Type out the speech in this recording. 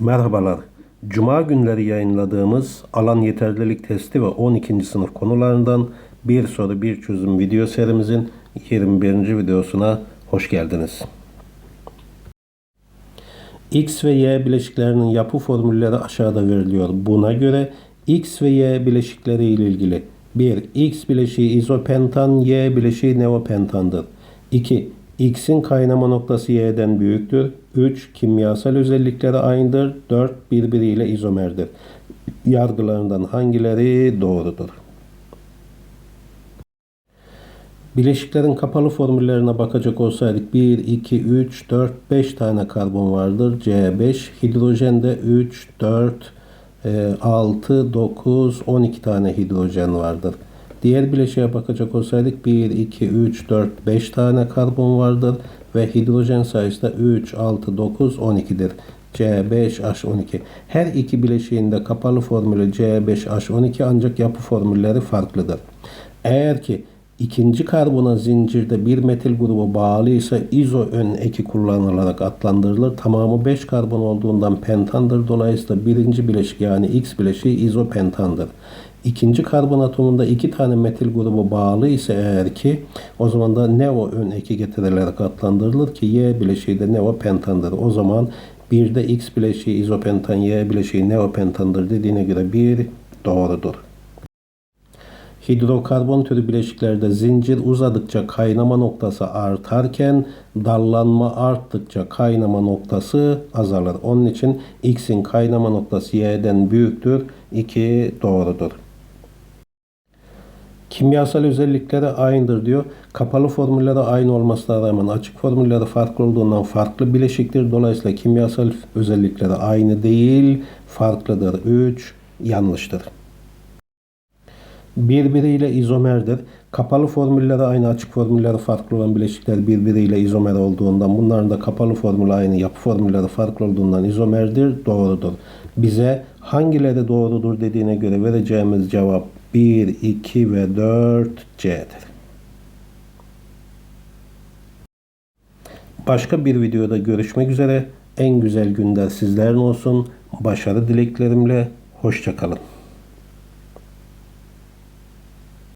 Merhabalar. Cuma günleri yayınladığımız alan yeterlilik testi ve 12. sınıf konularından bir soru bir çözüm video serimizin 21. videosuna hoş geldiniz. X ve Y bileşiklerinin yapı formülleri aşağıda veriliyor. Buna göre X ve Y bileşikleri ile ilgili 1. X bileşiği izopentan, Y bileşiği neopentandır. 2. X'in kaynama noktası Y'den büyüktür. 3. Kimyasal özellikleri aynıdır. 4. Birbiriyle izomerdir. Yargılarından hangileri doğrudur? Bileşiklerin kapalı formüllerine bakacak olsaydık 1, 2, 3, 4, 5 tane karbon vardır. C5. Hidrojende 3, 4, 6, 9, 12 tane hidrojen vardır. Diğer bileşiğe bakacak olsaydık 1, 2, 3, 4, 5 tane karbon vardır ve hidrojen sayısı da 3, 6, 9, 12'dir. C5H12. Her iki bileşiğin de kapalı formülü C5H12 ancak yapı formülleri farklıdır. Eğer ki ikinci karbona zincirde bir metil grubu bağlı ise izo ön eki kullanılarak adlandırılır. Tamamı 5 karbon olduğundan pentandır. Dolayısıyla birinci bileşik yani X bileşiği izopentandır. İkinci karbon atomunda iki tane metil grubu bağlı ise eğer ki o zaman da neo ön eki getirilerek adlandırılır ki Y bileşiği de neopentandır. O zaman bir de X bileşiği izopentan, Y bileşiği neopentandır dediğine göre bir doğrudur. Hidrokarbon türü bileşiklerde zincir uzadıkça kaynama noktası artarken dallanma arttıkça kaynama noktası azalır. Onun için X'in kaynama noktası Y'den büyüktür. 2 doğrudur. Kimyasal özellikleri aynıdır diyor. Kapalı formülleri aynı olmasına rağmen açık formülleri farklı olduğundan farklı bileşiktir. Dolayısıyla kimyasal özellikleri aynı değil, farklıdır. 3 yanlıştır. Birbiriyle izomerdir. Kapalı formülleri aynı, açık formülleri farklı olan bileşikler birbiriyle izomer olduğundan bunların da kapalı formülü aynı, yapı formülleri farklı olduğundan izomerdir. Doğrudur. Bize hangileri doğrudur dediğine göre vereceğimiz cevap 1, 2 ve 4 C'dir. Başka bir videoda görüşmek üzere. En güzel günler sizlerin olsun. Başarı dileklerimle. Hoşçakalın.